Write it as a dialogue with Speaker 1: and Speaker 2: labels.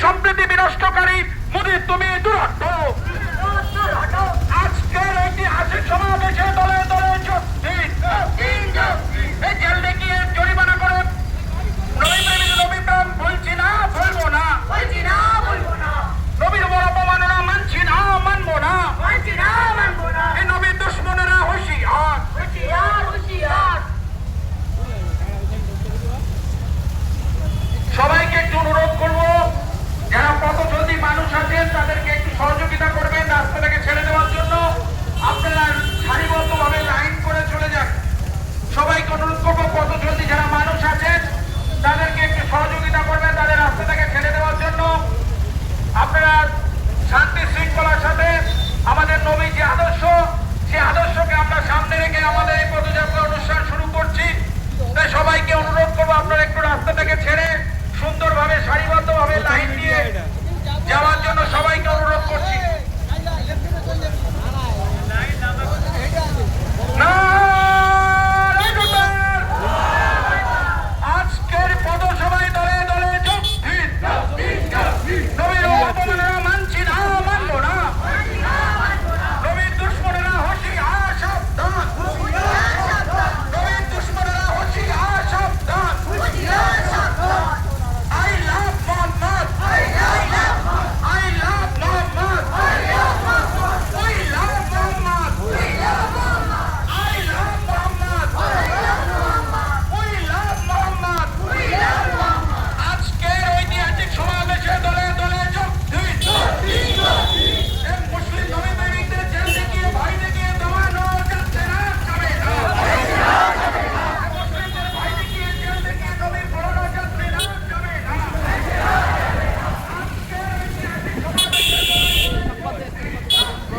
Speaker 1: সম্প্রীতি বিনষ্টকারী মোদী তুমি দুরত্ব আমাদের নবী যে আদর্শ